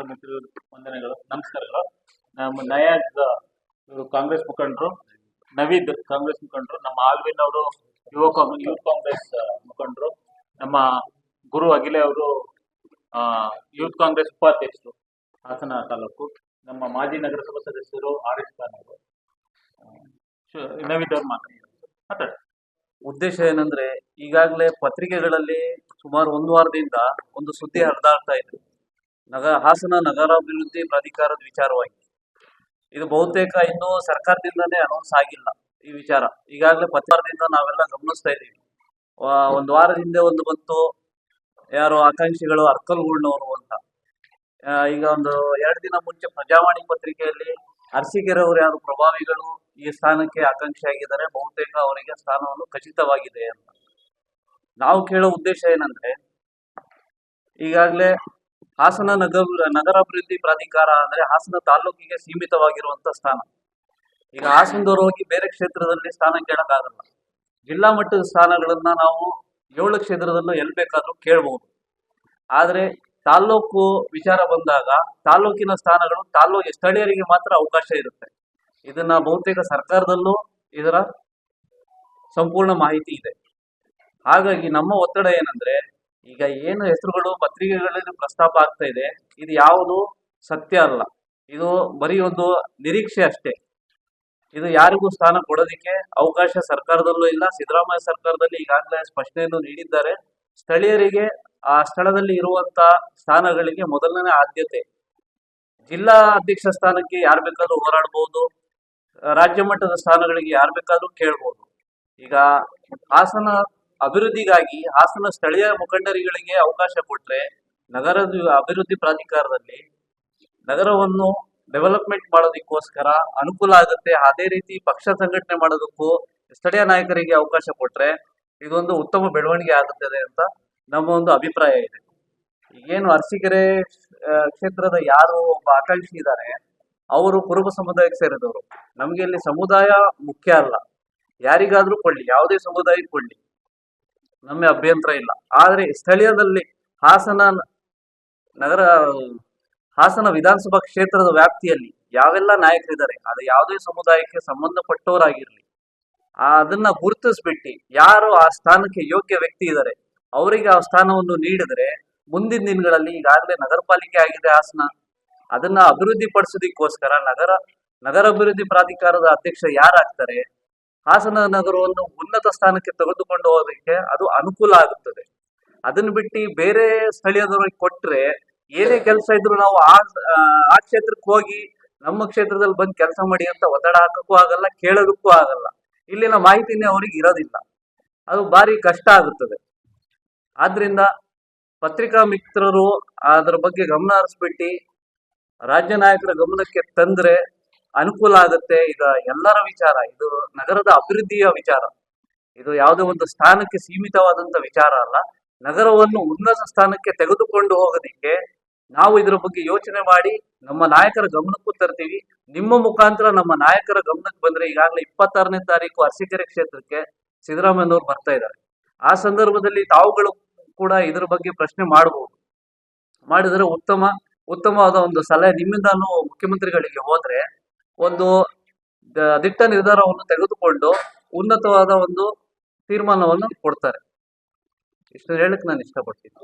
ವಂದನೆಗಳು. ನಮಸ್ಕಾರಗಳು. ನಮ್ಮ ನಯಾಜ್ ಕಾಂಗ್ರೆಸ್ ಮುಖಂಡರು ನವೀದ್ ಕಾಂಗ್ರೆಸ್ ಮುಖಂಡರು, ನಮ್ಮ ಆಲ್ವಿನ್ ಅವರು, ಯುವ ಯೂತ್ ಕಾಂಗ್ರೆಸ್ ಮುಖಂಡರು, ನಮ್ಮ ಗುರು ಅಖಿಲೆ ಅವರು ಯೂತ್ ಕಾಂಗ್ರೆಸ್ ಉಪಾಧ್ಯಕ್ಷರು, ಹಾಸನ ತಾಲೂಕು, ನಮ್ಮ ಮಾಜಿ ನಗರಸಭಾ ಸದಸ್ಯರು, ಆರ್ ಎಸ್ ಖಾನ್ ಅವರು. ನವೀದ್ ಅವರು ಮಾತಾಡಿ. ಉದ್ದೇಶ ಏನಂದ್ರೆ, ಈಗಾಗಲೇ ಪತ್ರಿಕೆಗಳಲ್ಲಿ ಸುಮಾರು ಒಂದು ವಾರದಿಂದ ಒಂದು ಸುದ್ದಿ ಹರಿದಾಡ್ತಾ ಇದೆ. ನಗ, ಹಾಸನ ನಗರಾಭಿವೃದ್ಧಿ ಪ್ರಾಧಿಕಾರದ ವಿಚಾರವಾಗಿ. ಇದು ಬಹುತೇಕ ಇನ್ನೂ ಸರ್ಕಾರದಿಂದಲೇ ಅನೌನ್ಸ್ ಆಗಿಲ್ಲ ಈ ವಿಚಾರ. ಈಗಾಗಲೇ ಪತ್ರದಿಂದ ನಾವೆಲ್ಲ ಗಮನಿಸ್ತಾ ಇದ್ದೀವಿ. ಒಂದು ವಾರದ ಹಿಂದೆ ಒಂದು ಬಂತು, ಯಾರು ಆಕಾಂಕ್ಷಿಗಳು ಅರ್ಕಲ್ಗೊಳ್ಳೋರು ಅಂತ ಈಗ ಒಂದು ಎರಡು ದಿನ ಮುಂಚೆ ಪ್ರಜಾವಾಣಿ ಪತ್ರಿಕೆಯಲ್ಲಿ ಅರಸೀಕೆರೆ ಅವರು ಯಾರು ಪ್ರಭಾವಿಗಳು ಈ ಸ್ಥಾನಕ್ಕೆ ಆಕಾಂಕ್ಷಿಯಾಗಿದ್ದಾರೆ ಬಹುತೇಕ ಅವರಿಗೆ ಸ್ಥಾನವನ್ನು ಖಚಿತವಾಗಿದೆ ಅಂತ. ನಾವು ಕೇಳೋ ಉದ್ದೇಶ ಏನಂದ್ರೆ, ಈಗಾಗಲೇ ಹಾಸನ ನಗರ, ನಗರಾಭಿವೃದ್ಧಿ ಪ್ರಾಧಿಕಾರ ಅಂದ್ರೆ ಹಾಸನ ತಾಲೂಕಿಗೆ ಸೀಮಿತವಾಗಿರುವಂತ ಸ್ಥಾನ. ಈಗ ಹಾಸನದವರು ಹೋಗಿ ಬೇರೆ ಕ್ಷೇತ್ರದಲ್ಲಿ ಸ್ಥಾನ ಕೇಳಕ್ಕಾಗಲ್ಲ. ಜಿಲ್ಲಾ ಮಟ್ಟದ ಸ್ಥಾನಗಳನ್ನ ನಾವು ಏಳು ಕ್ಷೇತ್ರದಲ್ಲೂ ಎಲ್ಲಿ ಬೇಕಾದ್ರೂ ಕೇಳಬಹುದು ಆದ್ರೆ ತಾಲ್ಲೂಕು ವಿಚಾರ ಬಂದಾಗ ತಾಲ್ಲೂಕಿನ ಸ್ಥಾನಗಳು ತಾಲ್ಲೂಕು ಸ್ಥಳೀಯರಿಗೆ ಮಾತ್ರ ಅವಕಾಶ ಇರುತ್ತೆ. ಇದನ್ನ ಬಹುತೇಕ ಸರ್ಕಾರದಲ್ಲೂ ಇದರ ಸಂಪೂರ್ಣ ಮಾಹಿತಿ ಇದೆ. ಹಾಗಾಗಿ ನಮ್ಮ ಒತ್ತಡ ಏನಂದ್ರೆ ಈಗ ಏನು ಹೆಸರುಗಳು ಪತ್ರಿಕೆಗಳಲ್ಲಿ ಪ್ರಸ್ತಾಪ ಆಗ್ತಾ ಇದೆ, ಇದು ಯಾವುದು? ಸತ್ಯ ಅಲ್ಲ. ಇದು ಬರೀ ಒಂದು ನಿರೀಕ್ಷೆ ಅಷ್ಟೇ. ಇದು ಯಾರಿಗೂ ಸ್ಥಾನ ಕೊಡೋದಿಕ್ಕೆ ಅವಕಾಶ ಸರ್ಕಾರದಲ್ಲೂ ಇಲ್ಲ. ಸಿದ್ದರಾಮಯ್ಯ ಸರ್ಕಾರದಲ್ಲಿ ಈಗಾಗಲೇ ಸ್ಪಷ್ಟನೆಯನ್ನು ನೀಡಿದ್ದಾರೆ. ಸ್ಥಳೀಯರಿಗೆ ಆ ಸ್ಥಳದಲ್ಲಿ ಇರುವಂತ ಸ್ಥಾನಗಳಿಗೆ ಮೊದಲನೇ ಆದ್ಯತೆ. ಜಿಲ್ಲಾ ಅಧ್ಯಕ್ಷ ಸ್ಥಾನಕ್ಕೆ ಯಾರು ಬೇಕಾದ್ರೂ ಹೋರಾಡಬಹುದು ರಾಜ್ಯ ಮಟ್ಟದ ಸ್ಥಾನಗಳಿಗೆ ಯಾರು ಬೇಕಾದ್ರೂ ಕೇಳ್ಬೋದು. ಈಗ ಹಾಸನ ಅಭಿವೃದ್ಧಿಗಾಗಿ ಹಾಸನ ಸ್ಥಳೀಯ ಮುಖಂಡರುಗಳಿಗೆ ಅವಕಾಶ ಕೊಟ್ರೆ ನಗರ ಅಭಿವೃದ್ಧಿ ಪ್ರಾಧಿಕಾರದಲ್ಲಿ ನಗರವನ್ನು ಡೆವಲಪ್ಮೆಂಟ್ ಮಾಡೋದಕ್ಕೋಸ್ಕರ ಅನುಕೂಲ ಆಗುತ್ತೆ. ಅದೇ ರೀತಿ ಪಕ್ಷ ಸಂಘಟನೆ ಮಾಡೋದಕ್ಕೂ ಸ್ಥಳೀಯ ನಾಯಕರಿಗೆ ಅವಕಾಶ ಕೊಟ್ರೆ ಇದೊಂದು ಉತ್ತಮ ಬೆಳವಣಿಗೆ ಆಗುತ್ತದೆ ಅಂತ ನಮ್ಮ ಒಂದು ಅಭಿಪ್ರಾಯ ಇದೆ. ಈಗೇನು ಅರಸೀಕೆರೆ ಕ್ಷೇತ್ರದ ಯಾರು ಒಬ್ಬ ಆಕಾಂಕ್ಷಿ ಇದ್ದಾರೆ ಅವರು ಕುರುಬ ಸಮುದಾಯಕ್ಕೆ ಸೇರಿದವರು. ನಮಗೆ ಇಲ್ಲಿ ಸಮುದಾಯ ಮುಖ್ಯ ಅಲ್ಲ. ಯಾರಿಗಾದ್ರೂ ಕೊಳ್ಳಿ ಯಾವುದೇ ಸಮುದಾಯಕ್ಕೆ ಕೊಳ್ಳಿ ನಮಗೆ ಅಭ್ಯಂತರ ಇಲ್ಲ. ಆದರೆ ಸ್ಥಳೀಯದಲ್ಲಿ ಹಾಸನ ನಗರ, ಹಾಸನ ವಿಧಾನಸಭಾ ಕ್ಷೇತ್ರದ ವ್ಯಾಪ್ತಿಯಲ್ಲಿ ಯಾವೆಲ್ಲ ನಾಯಕರಿದ್ದಾರೆ, ಅದು ಯಾವುದೇ ಸಮುದಾಯಕ್ಕೆ ಸಂಬಂಧಪಟ್ಟವರಾಗಿರ್ಲಿ, ಅದನ್ನ ಗುರುತಿಸ್ಬಿಟ್ಟು ಯಾರು ಆ ಸ್ಥಾನಕ್ಕೆ ಯೋಗ್ಯ ವ್ಯಕ್ತಿ ಇದ್ದಾರೆ, ಅವರಿಗೆ ಆ ಸ್ಥಾನವನ್ನು ನೀಡಿದ್ರೆ ಮುಂದಿನ ದಿನಗಳಲ್ಲಿ ಈಗಾಗಲೇ ನಗರ ಪಾಲಿಕೆ ಆಗಿದೆ ಹಾಸನ. ಅದನ್ನ ಅಭಿವೃದ್ಧಿ ಪಡಿಸೋದಕ್ಕೋಸ್ಕರ ನಗರ ನಗರ ಅಭಿವೃದ್ಧಿ ಪ್ರಾಧಿಕಾರದ ಅಧ್ಯಕ್ಷ ಯಾರಾಗ್ತಾರೆ, ಹಾಸನ ನಗರವನ್ನು ಉನ್ನತ ಸ್ಥಾನಕ್ಕೆ ತೆಗೆದುಕೊಂಡು ಹೋಗೋದಕ್ಕೆ ಅದು ಅನುಕೂಲ ಆಗುತ್ತದೆ. ಅದನ್ನ ಬಿಟ್ಟು ಬೇರೆ ಸ್ಥಳೀಯದವ್ರಿಗೆ ಕೊಟ್ರೆ ಏನೇ ಕೆಲಸ ಇದ್ರು ನಾವು ಆ ಆ, ಕ್ಷೇತ್ರಕ್ಕೆ ಹೋಗಿ ನಮ್ಮ ಕ್ಷೇತ್ರದಲ್ಲಿ ಬಂದು ಕೆಲಸ ಮಾಡಿ ಅಂತ ಒತ್ತಡ ಹಾಕಕ್ಕೂ ಆಗಲ್ಲ ಕೇಳೋದಕ್ಕೂ ಆಗಲ್ಲ. ಇಲ್ಲಿನ ಮಾಹಿತಿನೇ ಅವರಿಗೆ ಇರೋದಿಲ್ಲ. ಅದು ಭಾರಿ ಕಷ್ಟ ಆಗುತ್ತದೆ. ಆದ್ರಿಂದ ಪತ್ರಿಕಾ ಮಿತ್ರರು ಅದರ ಬಗ್ಗೆ ಗಮನ ಹರಿಸ್ಬಿಟ್ಟು ರಾಜ್ಯ ನಾಯಕರ ಗಮನಕ್ಕೆ ತಂದ್ರೆ ಅನುಕೂಲ ಆಗುತ್ತೆ. ಈಗ ಎಲ್ಲರ ವಿಚಾರ. ಇದು ನಗರದ ಅಭಿವೃದ್ಧಿಯ ವಿಚಾರ. ಇದು ಯಾವುದೋ ಒಂದು ಸ್ಥಾನಕ್ಕೆ ಸೀಮಿತವಾದಂತ ವಿಚಾರ ಅಲ್ಲ. ನಗರವನ್ನು ಉನ್ನತ ಸ್ಥಾನಕ್ಕೆ ತೆಗೆದುಕೊಂಡು ಹೋಗೋದಿಕ್ಕೆ ನಾವು ಇದರ ಬಗ್ಗೆ ಯೋಚನೆ ಮಾಡಿ ನಮ್ಮ ನಾಯಕರ ಗಮನಕ್ಕೂ ತರ್ತೀವಿ. ನಿಮ್ಮ ಮುಖಾಂತರ ನಮ್ಮ ನಾಯಕರ ಗಮನಕ್ಕೆ ಬಂದ್ರೆ ಈಗಾಗಲೇ ಇಪ್ಪತ್ತಾರನೇ ತಾರೀಕು ಅರಸೀಕೆರೆ ಕ್ಷೇತ್ರಕ್ಕೆ ಸಿದ್ದರಾಮಯ್ಯನವರು ಬರ್ತಾ ಇದ್ದಾರೆ. ಆ ಸಂದರ್ಭದಲ್ಲಿ ತಾವುಗಳು ಕೂಡ ಇದರ ಬಗ್ಗೆ ಪ್ರಶ್ನೆ ಮಾಡಬಹುದು ಮಾಡಿದ್ರೆ ಉತ್ತಮ, ಉತ್ತಮವಾದ ಒಂದು ಸಲಹೆ ನಿಮ್ಮಿಂದಾನು ಮುಖ್ಯಮಂತ್ರಿಗಳಿಗೆ ಹೋದ್ರೆ ಒಂದು ದಿಟ್ಟ ನಿರ್ಧಾರವನ್ನು ತೆಗೆದುಕೊಂಡು ಉನ್ನತವಾದ ಒಂದು ತೀರ್ಮಾನವನ್ನು ಕೊಡ್ತಾರೆ. ಇಷ್ಟು ಹೇಳಕ್ಕೆ ನಾನು ಇಷ್ಟಪಡ್ತೀನಿ.